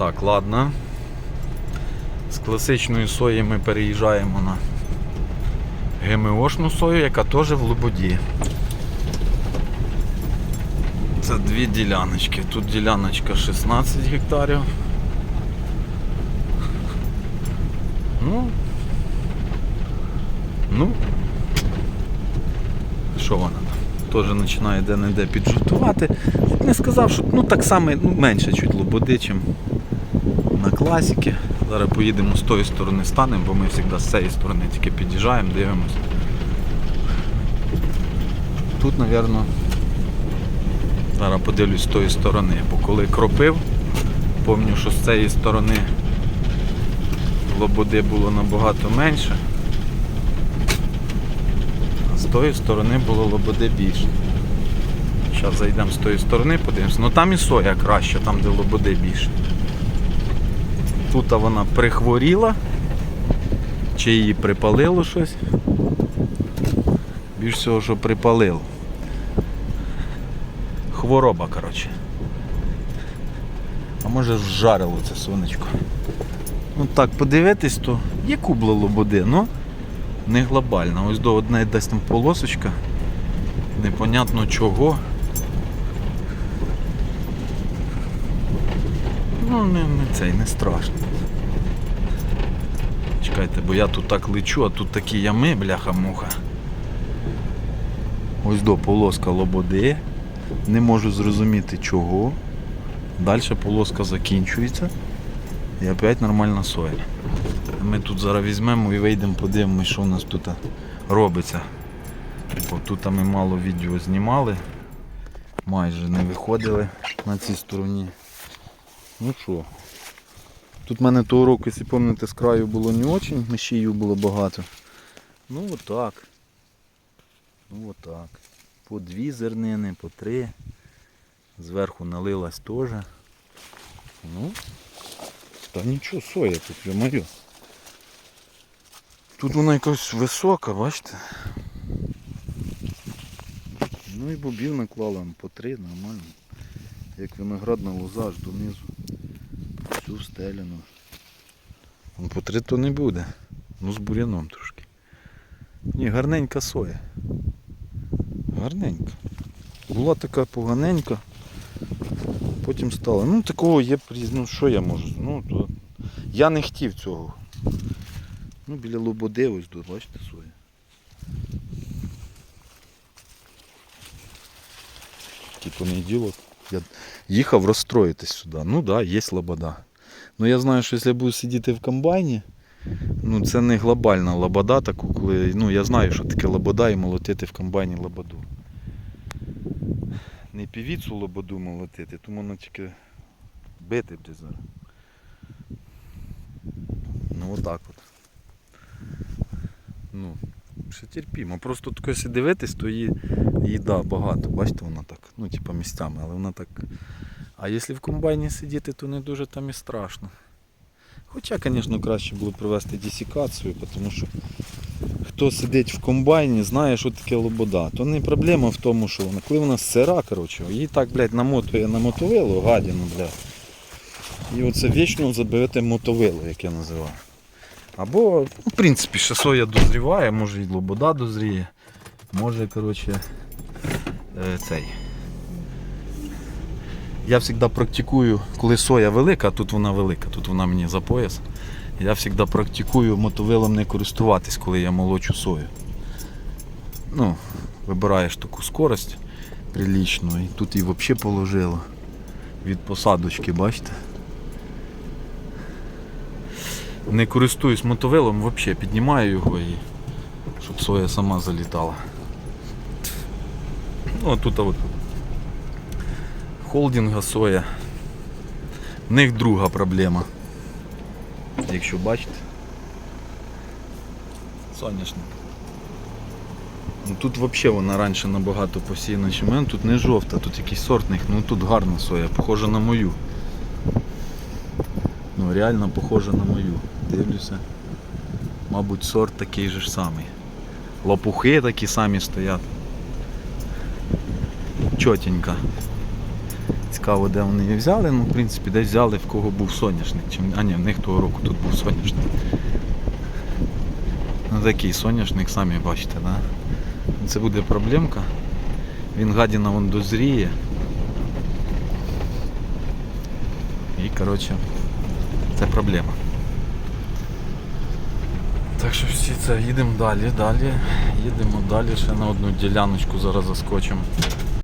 Так, ладно. З класичної сої ми переїжджаємо на ГМОшну сою, яка теж в Лободі. Це дві діляночки. Тут діляночка 16 гектарів. Ну. Ну. Що вона? Теж починає де-не-де піджутувати. Не сказав, що ну так само ну, менше чуть лободи, чим на класіки. Зараз поїдемо з тої сторони станемо, бо ми завжди з цієї сторони тільки під'їжджаємо, дивимося. Тут, мабуть, зараз подивлюсь з тої сторони, бо коли кропив, пам'ятаю, що з цієї сторони лободи було набагато менше. А з тої сторони було лободи більше. Зараз зайдемо з тої сторони, подивимося. Ну там і соя краще, там де лободи більше. Тут вона прихворіла, чи її припалило щось. Більш всього, що припалило. Хвороба, коротше. А може зжарило це сонечко. Ну так, подивитись, то є кубла лободи, ну не глобальна. Ось до одне десь там полосочка. Непонятно чого. Ну, не, не цей, не страшно. Чекайте, бо я тут так лечу, а тут такі ями, бляха-муха. Ось до полоска лободи. Не можу зрозуміти чого. Далі полоска закінчується. І опять нормальна соя. Ми тут зараз візьмемо і вийдемо, подивимося, що у нас тут робиться. Бо тут ми мало відео знімали, майже не виходили на цій стороні. Ну що, тут в мене того року, якщо пам'ятаєте, з краю було не дуже, мишіїв було багато. Ну отак. Ну отак. По дві зернини, по три. Зверху налилась теж. Ну, та нічого, соя тут, ё-моё. Тут вона якась висока, бачите? Ну і бобів наклала по три, нормально. Як виноградна лоза аж донизу. Всю стеляну. Ну, по три то не буде. Ну з буряном трошки. Ні, гарненька соя. Гарненька. Була така поганенька. Потім стала. Ну такого є ну що я можу. Ну, то... Я не хотів цього. Ну біля лободи ось тут, бачите, соя. Такий понеділок. Я їхав розстроїтись сюди. Ну так, да, є лобода. Ну я знаю, що якщо я буду сидіти в комбайні, ну це не глобальна лобода, таку, коли. Ну я знаю, що таке лобода і молотити в комбайні лободу. Не півіцу лободу молотити, тому воно тільки бити буде зараз. Ну отак от. Ну, ще терпімо. Просто тако, якщо дивитись, то її, її багато. Бачите, вона так, ну типа місцями, але вона так. А якщо в комбайні сидіти, то не дуже там і страшно. Хоча, звісно, краще було провести десікацію, тому що хто сидить в комбайні, знає, що таке лобода. То не проблема в тому, що вона, коли вона сира, коротше, її так, блядь, намотує на мотовило, гадіну, блядь. І оце вічно заберете мотовило, як я називаю. Або, ну, в принципі, ще соя дозріває, може і лобода дозріє. Може, коротше, е, цей. Я завжди практикую, коли соя велика, а тут вона велика, тут вона мені за пояс. Я завжди практикую мотовилом не користуватись, коли я молочу сою. Ну, вибираєш таку скорость прилічну і тут її взагалі положило від посадочки, бачите? Не користуюсь мотовилом, взагалі піднімаю його і щоб соя сама залітала. Ну, а тут от холдинга соя. В них друга проблема. Якщо бачите. Соняшник. Ну, тут взагалі вона раніше набагато посіяна, ніж у мене. Тут не жовта, тут якийсь сортник, ну тут гарна соя, похожа на мою. Ну реально похожа на мою. Дивлюся. Мабуть, сорт такий же ж самий. Лопухи такі самі стоять. Чотенько. Цікаво, де вони її взяли. Ну, в принципі, десь взяли в кого був соняшник. А ні, в них того року тут був соняшник. Ну такий соняшник, самі бачите, да? Це буде проблемка. Він гадіна вон дозріє. І коротше, це проблема. Так що всі це їдемо далі, далі. Їдемо далі ще на одну діляночку зараз заскочимо.